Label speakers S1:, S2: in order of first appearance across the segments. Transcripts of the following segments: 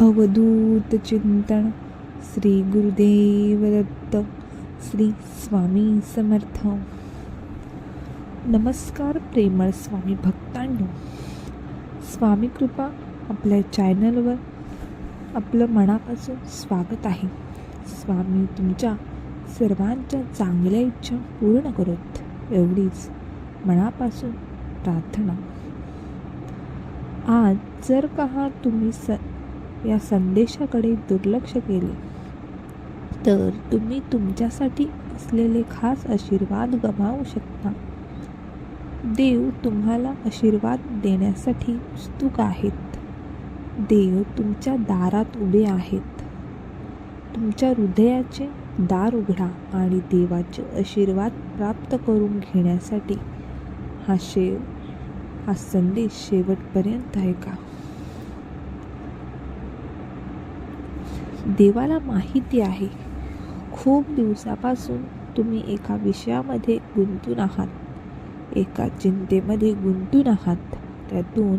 S1: अवधूत चिंतन श्री गुरुदेव दत्त श्री स्वामी समर्थ. नमस्कार प्रेमळ स्वामी भक्तांनो. स्वामी कृपा आपल्या चॅनलवर आपलं मनापासून स्वागत आहे. स्वामी तुमच्या सर्वांच्या चांगल्या इच्छा पूर्ण करत. एवढीच मनापासून प्रार्थना. आज जर का हा तुम्ही स या संदेशाकडे दुर्लक्ष केले. तर तुम्ही तुमच्यासाठी असलेले खास आशीर्वाद गमावू शकता. देव तुम्हाला आशीर्वाद देण्यासाठी उत्सुक आहेत. देव तुमच्या दारात उभे आहेत. तुमच्या हृदयाचे दार उघडा आणि देवाचे आशीर्वाद प्राप्त करून घेण्यासाठी हा शेव हा संदेश शेवटपर्यंत ऐका. देवाला माहिती आहे. खूप दिवसापासून तुम्ही एका विषयामध्ये गुंतून आहात. एका चिंतेमध्ये गुंतून आहात. त्यातून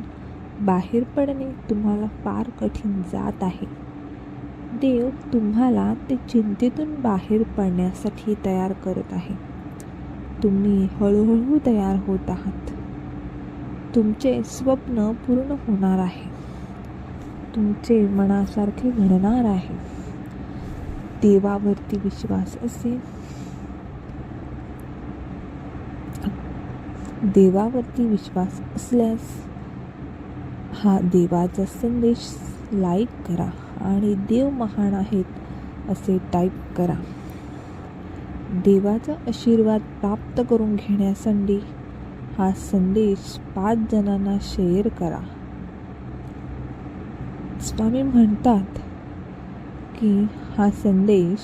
S1: बाहेर पडणे तुम्हाला फार कठीण जात आहे. देव तुम्हाला ते चिंतेतून बाहेर पडण्यासाठी तयार करत आहे. तुम्ही हळूहळू तयार होत आहात. तुमचे स्वप्न पूर्ण होणार आहे. तुमचे मनासारखे घडणार आहे. देवावरती विश्वास असेल. देवावरती विश्वास असल्यास हा देवाचा संदेश लाईक करा आणि देव महान आहेत असे टाईप करा. देवाचा आशीर्वाद प्राप्त करून घेण्यासाठी हा संदेश पाच जणांना शेअर करा. स्वामी म्हणतात की हा संदेश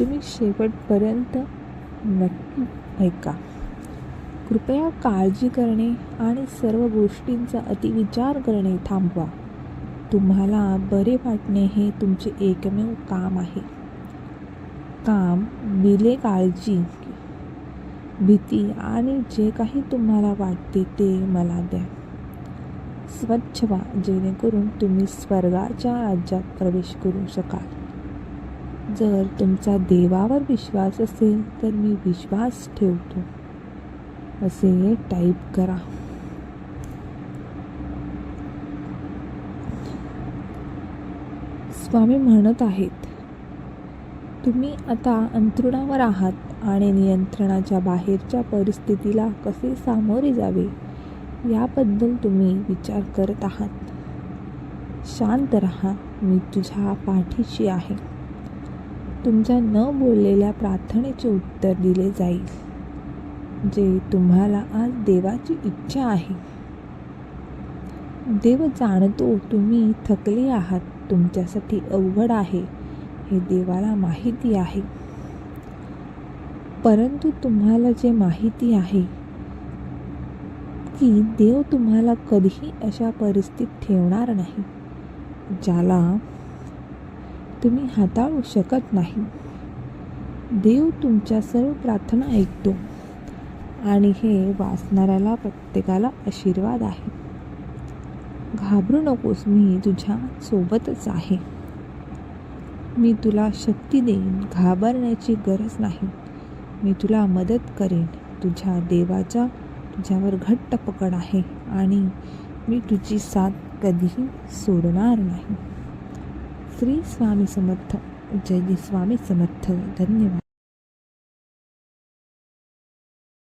S1: तुम्ही शेवटपर्यंत नक्की ऐका. कृपया काळजी करणे आणि सर्व गोष्टींचा अतिविचार करणे थांबवा. तुम्हाला बरे वाटणे हे तुमचे एकमेव काम आहे. काम बिले काळजी भीती आणि जे काही तुम्हाला वाटते ते मला द्या. स्वच्छ व्हा जेणेकरून तुम्ही स्वर्गाच्या राज्यात प्रवेश करू शकाल. जर तुमचा देवावर विश्वास असेल तर मी विश्वास ठेवतो. असे टाईप करा. स्वामी म्हणत आहेत तुम्ही आता अंथरुणावर आहात आणि नियंत्रणाच्या बाहेरच्या परिस्थितीला कसे सामोरे जावे? याबद्दल तुम्ही विचार करत आहात. शांत राहा मी तुझ्या पाठीशी आहे. तुमच्या न बोललेल्या प्रार्थनेचे उत्तर दिले जाईल जे तुम्हाला आज देवाची इच्छा आहे. देव जाणतो तुम्ही थकले आहात तुमच्यासाठी अवघड आहे हे देवाला माहिती आहे. परंतु तुम्हाला जे माहिती आहे की देव तुम्हाला कधीही अशा परिस्थितीत ठेवणार नाही ज्याला तुम्ही हाताळू शकत नाही. देव तुमच्या सर्व प्रार्थना ऐकतो आणि हे वाचणाऱ्याला प्रत्येकाला आशीर्वाद आहे. घाबरू नकोस मी तुझ्या सोबतच आहे. मी तुला शक्ती देईन घाबरण्याची गरज नाही. मी तुला मदत करेन तुझ्या देवाचा तुझ्यावर घट्ट पकड आहे आणि मी तुझी साथ कधीही सोडणार नाही. श्री स्वामी समर्थ. जय स्वामी समर्थ. धन्यवाद.